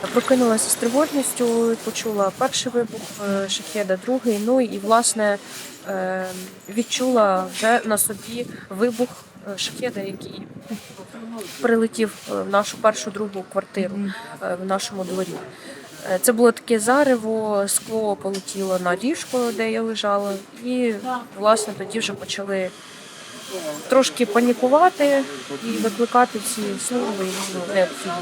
Прокинулася з тривожністю, почула перший вибух е, шахеда, другий. Ну і власне е, відчула вже на собі вибух е, шахеда, який прилетів в нашу першу другу квартиру в нашому дворі. Це було таке зарево, скло полетіло на ліжко, де я лежала, і власне тоді вже почали трошки панікувати і викликати всі служби необхідні.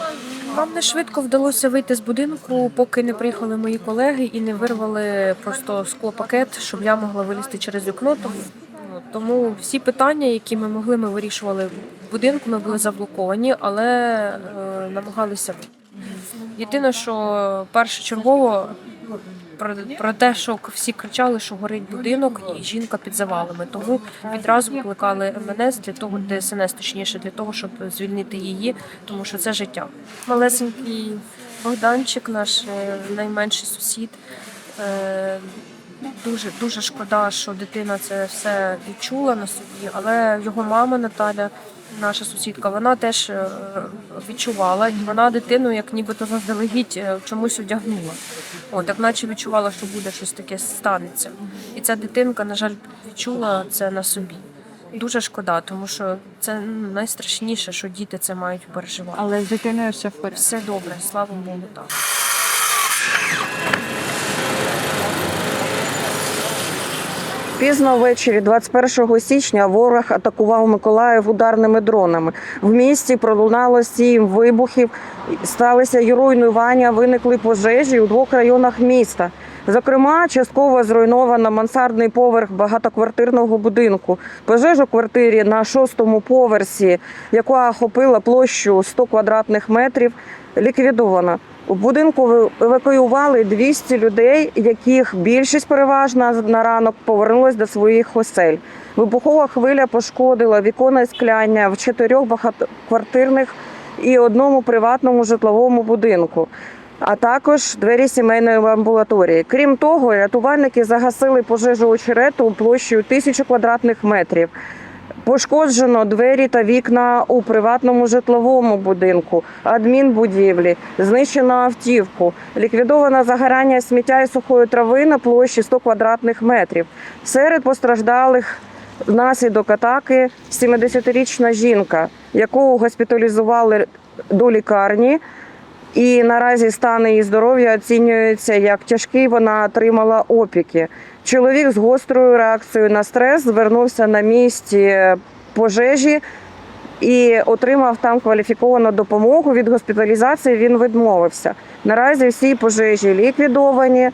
Нам не швидко вдалося вийти з будинку, поки не приїхали мої колеги і не вирвали просто склопакет, щоб я могла вилізти через вікно. Тому, всі питання, які ми могли, ми вирішували в будинку. Ми були заблоковані, але е, намагалися. Єдине, що першочергово про, про те, що всі кричали, що горить будинок і жінка під завалами. Тому відразу викликали МНС для того, ДСНС точніше, для того, щоб звільнити її, тому що це життя. Малесенький Богданчик, наш е, найменший сусід. Е, Дуже дуже шкода, що дитина це все відчула на собі, але його мама Наталя, наша сусідка, вона теж е, відчувала, і вона дитину, як нібито заздалегідь е, чомусь одягнула. От, як наче відчувала, що буде щось таке станеться. І ця дитинка, на жаль, відчула це на собі. Дуже шкода, тому що це ну, найстрашніше, що діти це мають переживати. Але з дитиною все в порядку. Все добре, слава Богу, так. Пізно ввечері 21 січня ворог атакував Миколаїв ударними дронами. В місті пролунало сім вибухів. Сталися руйнування, виникли пожежі у двох районах міста. Зокрема, частково зруйновано мансардний поверх багатоквартирного будинку. Пожежа в квартирі на шостому поверсі, яка охопила площу 100 квадратних метрів, ліквідована. У будинку евакуювали 200 людей, яких більшість переважна на ранок повернулась до своїх осель. Вибухова хвиля пошкодила віконне скляння в чотирьох багатоквартирних і одному приватному житловому будинку, а також двері сімейної амбулаторії. Крім того, рятувальники загасили пожежу очерету площею тисячу квадратних метрів. Пошкоджено двері та вікна у приватному житловому будинку, адмінбудівлі, знищено автівку, ліквідовано загорання сміття і сухої трави на площі 100 квадратних метрів. Серед постраждалих внаслідок атаки 70-річна жінка, яку госпіталізували до лікарні. І наразі стан її здоров'я оцінюється як тяжкий. Вона отримала опіки. Чоловік з гострою реакцією на стрес звернувся на місці пожежі і отримав там кваліфіковану допомогу. Від госпіталізації він відмовився. Наразі всі пожежі ліквідовані.